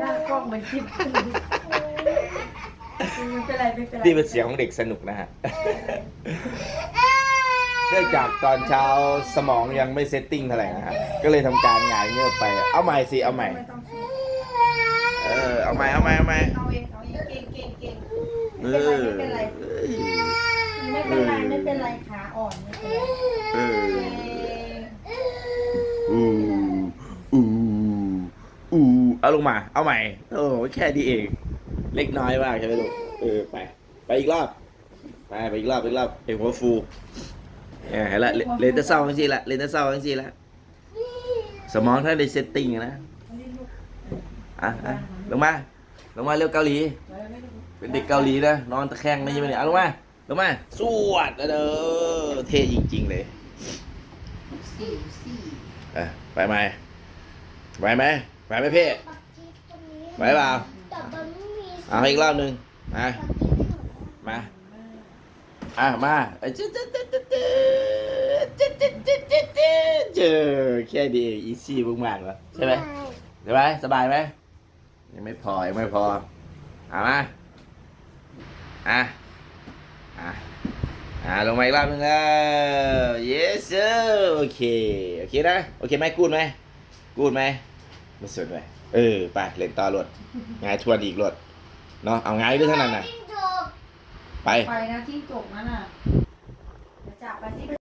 หน้ากล้องมันคิดไม่เป็นไรไม่เป็นไรนี่เป็นเสียงของเด็กสนุกนะฮะ เนื่องจากตอนเช้าสมองยังไม่เซตติ้งเท่าไหร่นะครับก็เลยทำการหงายเงือบไป เอาใหม่สิ เอาใหม่ ไม่ต้องคิดเออ เอาใหม่ เอาใหม่ เอาใหม่ เอาเองเอาเองเก่งเก่งเก่งเอไม่เป็นไรอไม่เป็นไรไม่เป็นไรไม่เป็นไรขาอ่อนไม่เป็นไร เออเก่ง อูอูอูเอาลงมา เอาใหม่ โอ้แค่นี้เอง เล็กน้อยมากใช่ไหมลูก เออไป ไปอีกรอบ ไปไปอีกรอบไปอีกรอบเห็นหัวฟูเนี่ยเห็นละเลเลนจะเศร้าจังสิละเลนจะเศร้าจังสิละสมองท่านได้เซตติ้งนะอะอะลงมา ลงมาเร็วเกาหลี เป็นเด็กเกาหลีนะ นอนตะแคงไม่ใช่ไหมเนี่ยเอาลงมา ลงมา สวดเด้อเท่จริง ๆ เลย สี่สี่ อะไปไหมไหวไหมไหวไหมพี่ไหวเปล่าแต่มันไม่มีเอาอีกรอบหนึ่งมามาอะมาเอ้ยเจ๊เจ๊เจ๊เจ๊เจ๊เจ๊เจ๊เจ๊เจ๊เจ๊เจอแค่ดีอีซี่มากๆแล้วใช่ไหมใช่ไหมสบายไหมยังไม่พอยังไม่พอเอามาอะอะ อะลงมาอีกรอบหนึงแล้ว yes sir โอเค โอเคนะ โอเคไหมกูดไหมกูดไหมไม่สนไหมเออ ไป เล่นต่อรถงายทวนอีกรถเนาะเอางายด้วยเท่านั้นน่ะจิ้งจกไป ไปนะทิ้งจกนั่นน่ะจะจับไปที่